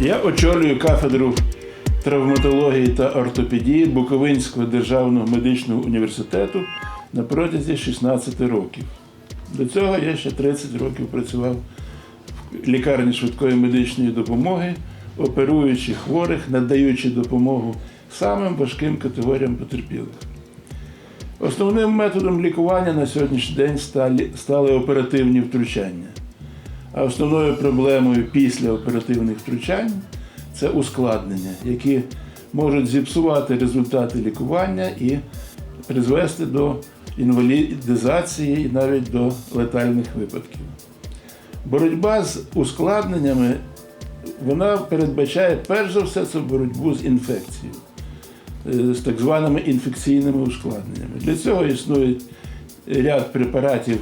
Я очолюю кафедру травматології та ортопедії Буковинського державного медичного університету на протязі 16 років. До цього я ще 30 років працював в лікарні швидкої медичної допомоги, оперуючи хворих, надаючи допомогу самим важким категоріям потерпілих. Основним методом лікування на сьогоднішній день стали, оперативні втручання. А основною проблемою після оперативних втручань це ускладнення, які можуть зіпсувати результати лікування і призвести до інвалідизації і навіть до летальних випадків. Боротьба з ускладненнями вона передбачає перш за все це боротьбу з інфекцією, е, з так званими інфекційними ускладненнями. Для цього існує ряд препаратів,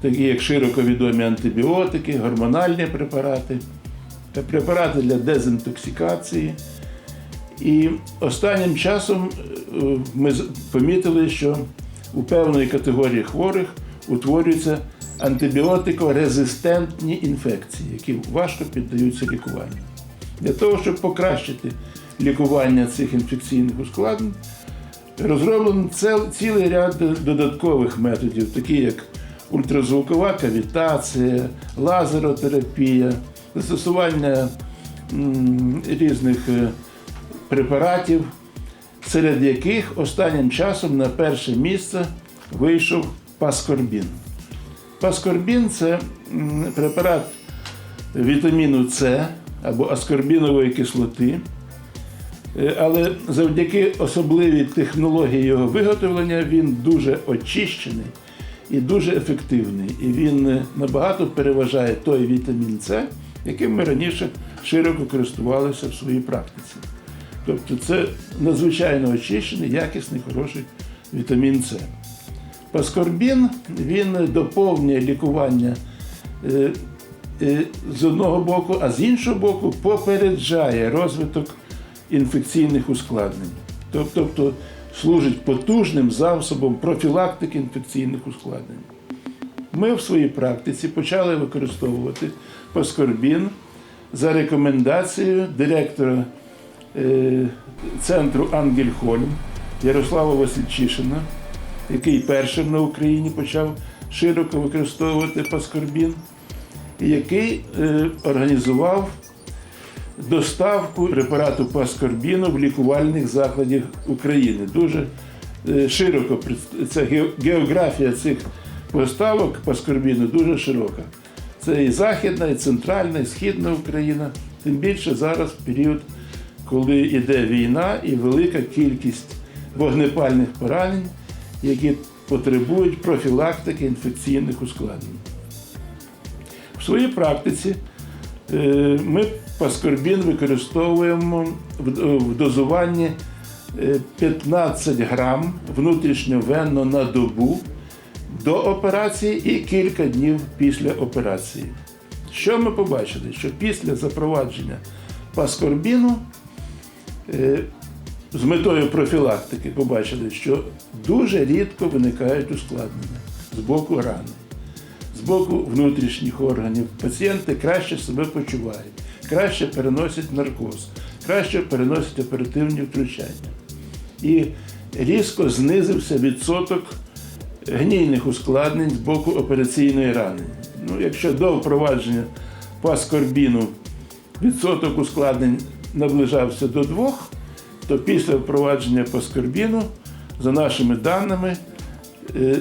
такі як широко відомі антибіотики, гормональні препарати, препарати для дезінтоксикації. І останнім часом е, ми помітили, що у певної категорії хворих утворюються антибіотикорезистентні інфекції, які важко піддаються лікуванню. Для того, щоб покращити лікування цих інфекційних ускладнень, розроблено цілий ряд додаткових методів, такі як ультразвукова кавітація, лазеротерапія, застосування різних е, препаратів, серед яких останнім часом на перше місце вийшов паскорбін. Паскорбін це препарат вітаміну С або аскорбінової кислоти. Е, Але завдяки особливій технології його виготовлення він дуже очищений і дуже ефективний. І він е, набагато переважає той вітамін С, яким ми раніше широко користувалися в своїй практиці. Тобто це надзвичайно очищений, якісний, хороший вітамін С. Паскорбін він доповнює лікування е, е, з одного боку, а з іншого боку попереджає розвиток інфекційних ускладнень. Тобто служить потужним засобом профілактики інфекційних ускладнень. Ми в своїй практиці почали використовувати паскорбін за рекомендацією директора е, центру Ангельхольм Ярослава Васильчишина, який першим на Україні почав широко використовувати паскорбін, який е, організував доставку препарату паскорбіну в лікувальних закладах України. Дуже е, широко ця географія цих поставок паскорбіну дуже широка. Це і Західна, і Центральна, і Східна Україна. Тим більше зараз період, коли йде війна і велика кількість вогнепальних поранень, які потребують профілактики інфекційних ускладнень. В своїй практиці ми паскорбін використовуємо в- в дозуванні е, 15 грам внутрішньовенно на добу до операції і кілька днів після операції. Що ми побачили? Що після запровадження паскорбіну е, з метою профілактики побачили, що дуже рідко виникають ускладнення з боку рани з боку внутрішніх органів пацієнти краще себе почувають, краще переносять наркоз, краще переносять оперативні втручання. І різко знизився відсоток гнійних ускладнень з боку операційної рани. Ну, якщо до впровадження паскорбіну відсоток ускладнень наближався до двох, то після впровадження паскорбіну, за нашими даними, е,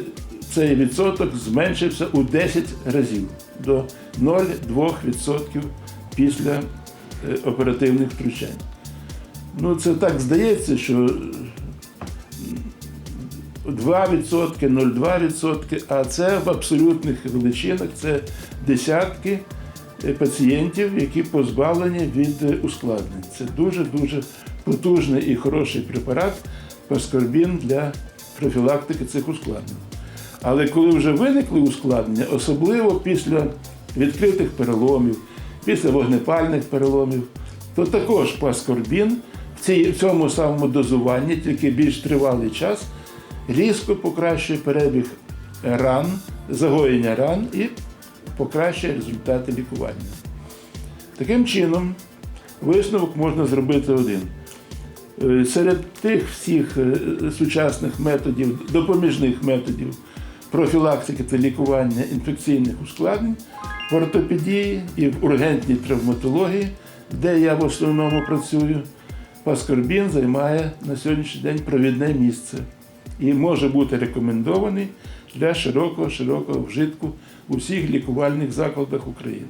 цей відсоток зменшився у 10 разів до 0,2% після е, оперативних втручань. Ну, це так здається, що 2%, 0,2%, а це в абсолютних величинах це десятки е, пацієнтів, які позбавлені від е, ускладнень. Це дуже-дуже потужний і хороший препарат паскорбін для профілактики цих ускладнень. Але коли вже виникли ускладнення, особливо після відкритих переломів, після вогнепальних переломів, то також паскорбін в цьому самому дозуванні, тільки більш тривалий час, різко покращує перебіг ран, загоєння ран і покращує результати лікування. Таким чином, Висновок можна зробити один. Е, Серед тих всіх е, сучасних методів, допоміжних методів профілактики та лікування інфекційних ускладнень в ортопедії і в ургентній травматології, де я в основному працюю, паскорбін займає на сьогоднішній день провідне місце і може бути рекомендований для широкого широкого вжитку у всіх лікувальних закладах України.